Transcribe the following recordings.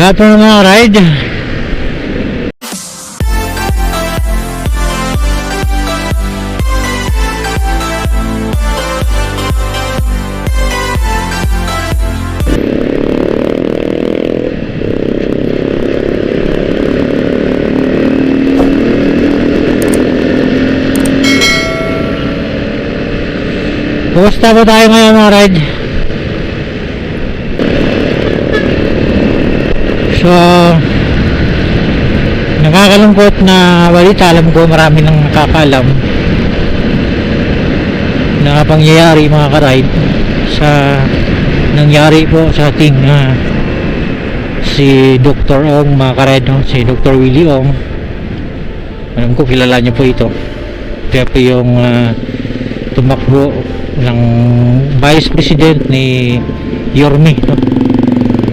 Lahat po mga ride. Kumusta po tayo ngayon mga ride? So, nakakalungkot na balita. Alam ko marami nang nakakalam na pangyayari mga karide sa nangyari po sa ating ah, si Dr. Ong mga karide, no? si Dr. Willie Ong. Alam ko kilala niyo po ito. Kaya po yung ah, tumakbo ng Vice President ni Yorme no?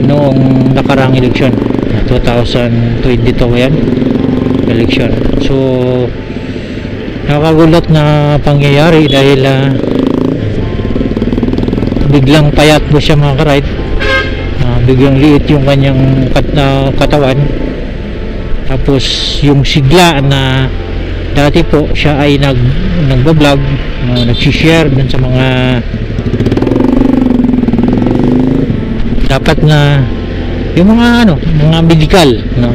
Noong nakarang eleksyon. Na 2022 yan eleksyon. So nakagulat na pangyayari dahil ah, biglang payat po siya mga karayt Ah, biglang liit yung kanyang kat na katawan. Tapos yung sigla na dati po siya ay nag nagba-vlog uh, nag-share dun sa mga dapat na yung mga ano mga medical no?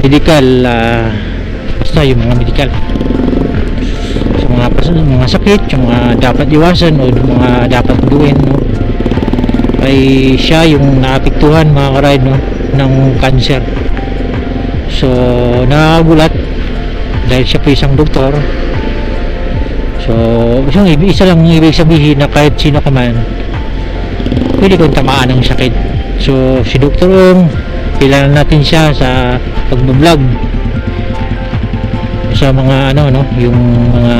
Medical ah, basta yung mga medical. Sa mga mga sakit yung mga dapat iwasan o yung mga dapat gawin no? Ay siya yung naapektuhan mga karide no? Ng cancer. So nakagulat dahil siya po isang doktor. So isang isa lang ibig sabihin na kahit sino ka man pwede kong tamaan ng sakit. So si Dr. Ong kilala natin siya sa pagbablog. Sa mga ano no? Yung mga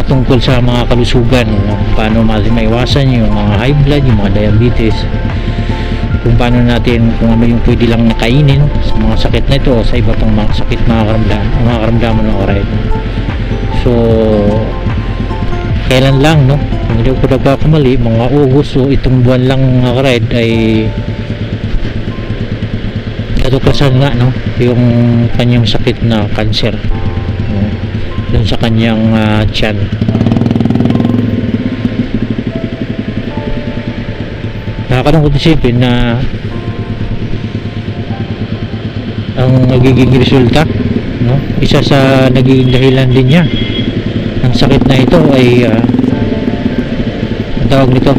patungkol sa mga kalusugan no? paano maiwasan yung mga high blood yung mga diabetes. Kung paano natin kung ano yung pwede lang nakainin sa mga sakit na ito o sa iba pang mga sakit mga karamdaman mga karamdaman ng oray so kailan lang no kung hindi ko nagkakamali mga August itong buwan lang mga karide ay natuklasan nga no yung kanyang sakit na cancer no? dun sa kanyang ah, tiyan nakakalungkot isipin na ang nagiging resulta no? isa sa nagiging dahilan din niya ng sakit na ito ay ah, ang tawag nito.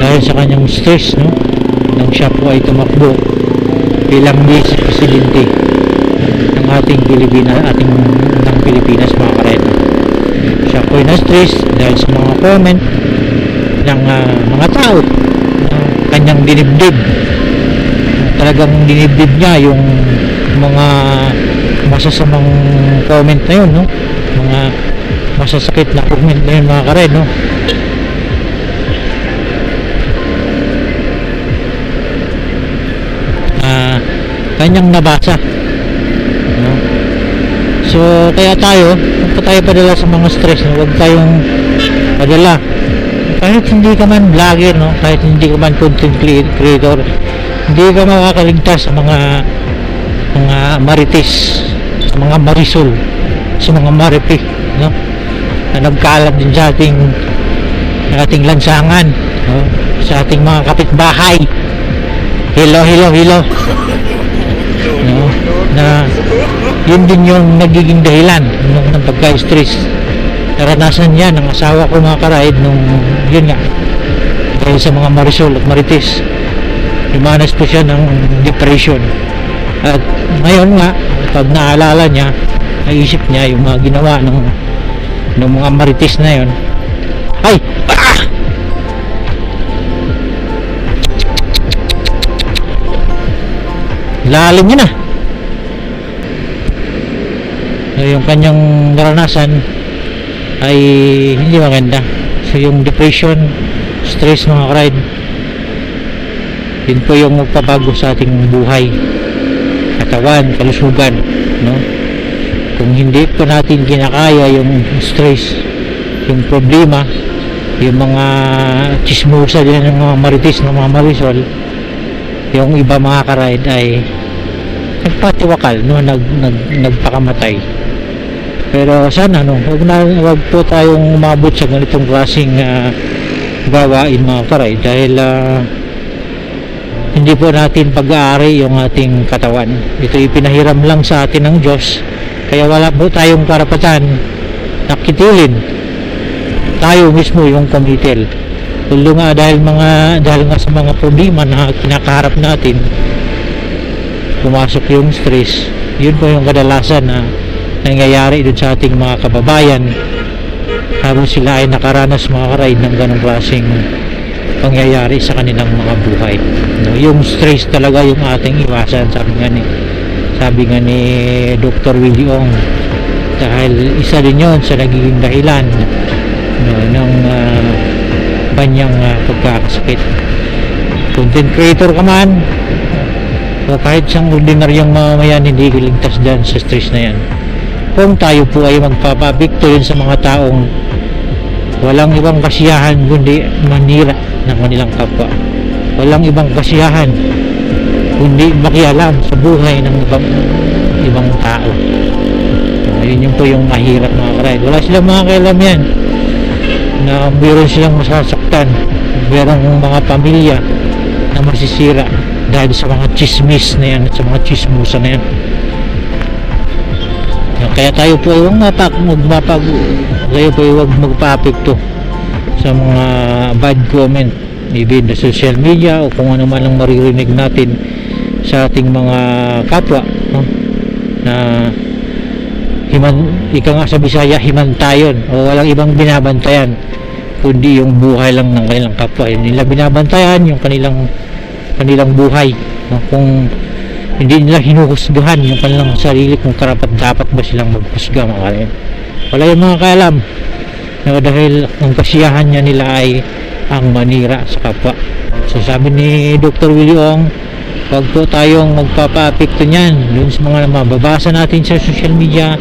Dahil sa kanyang stress no nang siya po ay tumakbo bilang vice presidente ng ating Pilipinas ating ng Pilipinas mga kareno siya po ay na-stress dahil sa mga comment ng ah, mga tao na kanyang dinibdib. Talagang dinibdib niya yung mga masasamang comment na yun no? Mga masasakit na comment na yun mga karen no? Ah kanyang nabasa no? so kaya tayo pa tayo padala sa mga stress no? huwag tayong padala. Kahit hindi ka man vlogger no? Kahit hindi ka man content crea- creator hindi ka makakaligtas sa mga mga marites mga marisol sa mga maripi no? Na nagkalat din sa ating sa ating lansangan no? sa ating mga kapitbahay. Hello hello hello. No? na yun din yung nagiging dahilan ng, ng pagka-stress. Naranasan niya ng asawa ko mga karaid nung yun nga dahil sa mga marisol at marites. Lumanas po siya ng depression. At ngayon nga pag naalala niya naisip niya yung mga ginawa ng ng mga marites na yun. Ay! Ah! lalim niya na. So, yung kanyang naranasan ay hindi maganda. So yung depression stress mga karide yun po yung magpabago sa ating buhay katawan, kalusugan no? kung hindi po natin kinakaya yung stress yung problema yung mga chismosa din ng mga marites ng mga marisol yung iba mga karide ay nagpatiwakal no? Nag, nag nagpakamatay. Pero sana no? Wag na wag po tayong umabot sa ganitong klaseng ah, gawain mga karide dahil ah, hindi po natin pag-aari yung ating katawan. Ito ipinahiram lang sa atin ng Diyos. Kaya wala po tayong karapatan na kitilin tayo mismo yung kumitil. Lalo nga dahil mga dahil nga sa mga problema na kinakaharap natin pumasok yung stress. Yun po yung kadalasan na nangyayari dun sa ating mga kababayan. Habang sila ay nakaranas mga karide ng ganong klaseng pangyayari sa kanilang mga buhay. No, yung stress talaga yung ating iwasan sabi nga ni sabi nga ni Dr. Willie Ong. Dahil isa din yon sa nagiging dahilan no, ng ah, kanyang ah, pagkakasakit. Content creator ka man o kahit siyang ordinaryong mamamayan hindi ligtas dyan sa stress na yan. Kung tayo po ay magpapabikto yun sa mga taong walang ibang kasiyahan kundi manira ng kanilang kapwa. Walang ibang kasiyahan kundi makialam sa buhay ng ibang ibang tao. Uh, yun yung po yung mahirap mga karide. Wala silang mga kailam yan na meron silang masasaktan. Merong mga pamilya na masisira dahil sa mga chismis na yan sa mga chismusa na yan. Kaya tayo po ay magmapag tayo po huwag magpa-apekto sa mga bad comment in the social media o kung ano man ang maririnig natin sa ating mga kapwa no? na himan, ika nga sa Bisaya himantayon o walang ibang binabantayan kundi yung buhay lang ng kanilang kapwa hindi nila binabantayan yung kanilang kanilang buhay no? kung hindi nila hinuhusgahan yung kanilang sarili kung karapat dapat ba silang maghusga mga kailan wala yung mga kaalam na dahil ang kasiyahan niya nila ay ang manira sa kapwa. So sabi ni Dr. Willie Ong wag po tayong magpapa-apekto niyan dun sa mga mababasa natin sa social media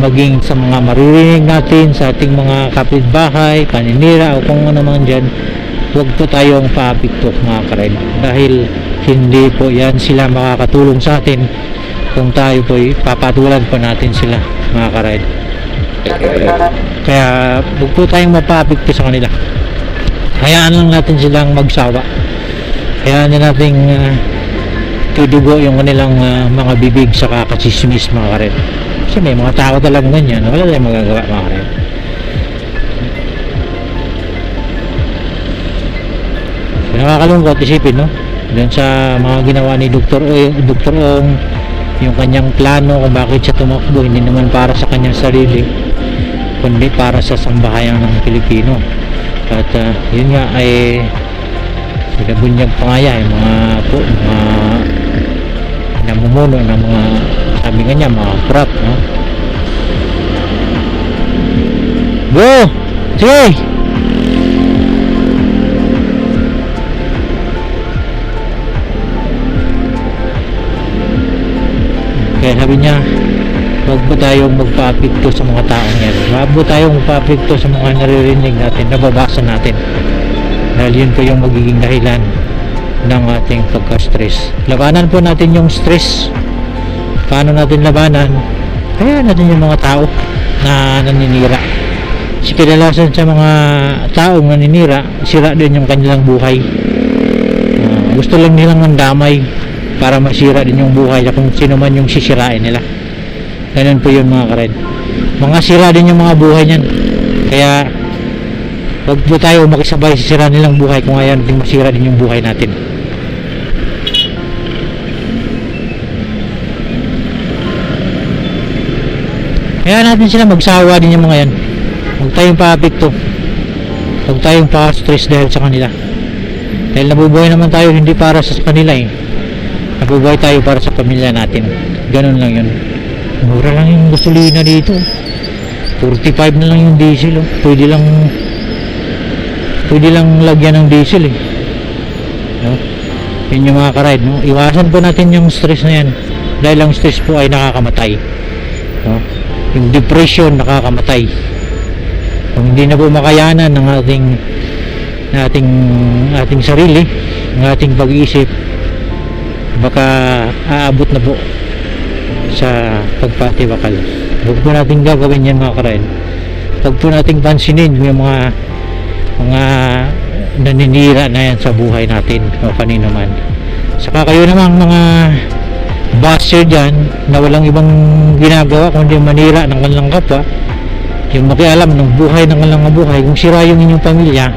maging sa mga maririnig natin sa ating mga kapitbahay, paninira o kung ano man dyan. Huwag po tayong paapekto mga karen dahil hindi po yan sila makakatulong sa atin. Kung tayo po papatulan pa natin sila mga karen kaya huwag po tayong mapapekto sa kanila. Hayaan lang natin silang magsawa. Hayaan na nating uh, tudugo yung kanilang uh, mga bibig sa kakasismis mga karen kasi may mga tao talagang ganyan wala tayong magagawa mga karen nakakalungkot isipin no dun sa mga ginawa ni Dr. O, Dr. Ong yung kanyang plano kung bakit siya tumakbo hindi naman para sa kanyang sarili kundi para sa sambahayan ng Pilipino at uh, yun nga ay pinabunyag pa nga yan yung mga po mga namumuno ng mga sabi nga niya mga prop no go sige kaya sabi niya huwag po tayong magpa-apekto sa mga taong yan. Huwag po tayong magpa-apekto sa mga naririnig natin nababasa natin. Dahil yun po yung magiging dahilan ng ating pagka-stress. Labanan po natin yung stress. Paano natin labanan? Kaya natin yung mga tao na naninira. Si kadalasan sa mga taong naninira sira din yung kanilang buhay. Ah, gusto lang nilang mandamay para masira din yung buhay na kung sino man yung sisirain nila. Ganun po yun mga karen mga sira din yung mga buhay niyan. Kaya wag po tayo makisabay sa nilang buhay kung ayaw natin masira din yung buhay natin. Kaya natin sila magsawa din yung mga yan. Huwag tayong pa-apekto huwag tayong pa-stress dahil sa kanila. Dahil nabubuhay naman tayo hindi para sa kanila eh nabubuhay tayo para sa pamilya natin ganun lang yun mura lang yung gasolina dito 45 na lang yung diesel oh. pwede lang pwede lang lagyan ng diesel eh no? yun yung mga karide no? iwasan po natin yung stress na yan dahil ang stress po ay nakakamatay no? yung depression nakakamatay kung hindi na po makayanan ng ating ating ating sarili ng ating pag-iisip baka aabot na po sa pagpatibakal huwag po natin gagawin yan mga karain huwag po natin pansinin yung mga mga naninira na yan sa buhay natin o kanino man. Saka kayo namang mga basher dyan na walang ibang ginagawa kundi manira ng kanilang kapwa yung makialam ng buhay ng kanilang buhay kung sira yung inyong pamilya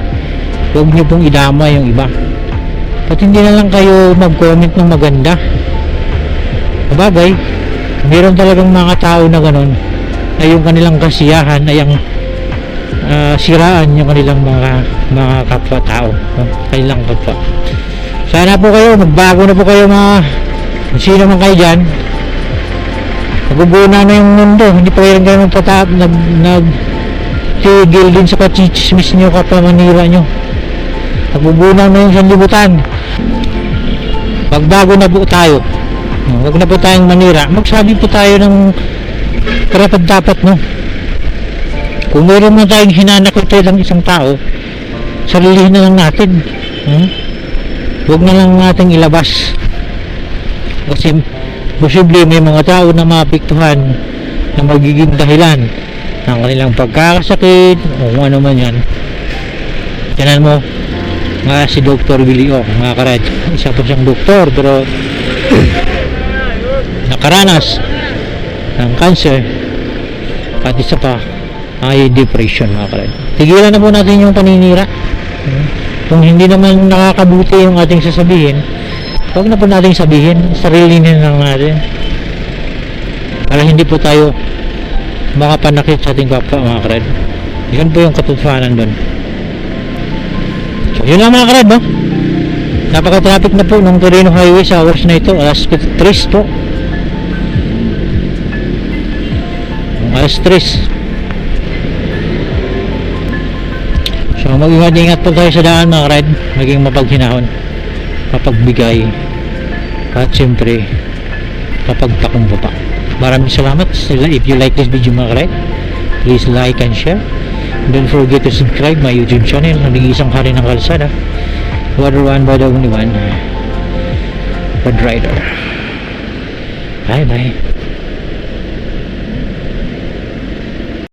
huwag nyo pong idama yung iba at hindi na lang kayo mag-comment ng maganda? Sabagay meron talagang mga tao na ganun na yung kanilang kasiyahan ay ang ah, siraan yung kanilang mga mga kapwa tao no? kanilang kapwa. Sana po kayo magbago na po kayo mga sino man kayo dyan. Nagubuo na yung mundo hindi pa kayo kayo magpatap nag, nag tigil din sa kachismis nyo kapwa manira nyo nagubuo na na yung sanlibutan magbago na po tayo no, wag na po tayong manira. Magsabi po tayo ng karapat dapat no. Kung meron man tayong hinanakit ng isang tao sarilihin na lang natin hmm? huwag na lang natin ilabas. Kasi posible may mga tao na maapektuhan na magiging dahilan ng kanilang pagkakasakit o kung ano man yan. Tiyanan mo nga si Dr. Willie O mga karat isa po siyang doktor pero nakaranas ng cancer. At isa pa ay depression mga karat tigilan na po natin yung paninira. Kung hindi naman nakakabuti yung ating sasabihin huwag na po natin sabihin. Sarili na lang natin. Para hindi po tayo makapanakit sa ating kapwa mga karat yun po yung katotohanan doon yun lang mga karat no napaka-traffic na po ng Torino Highway sa hours na ito. Alas 3 po. Alas 3 So mag-ingat-ingat po tayo sa daan mga ride Maging mapaghinahon Mapagbigay At siyempre Kapagtakumbaba Maraming salamat If you like this video mga ride Please like and share Don't forget to subscribe my YouTube channel. Nag-iisang hari ng kalsada. Water one by the only one. Bad Rider Bye bye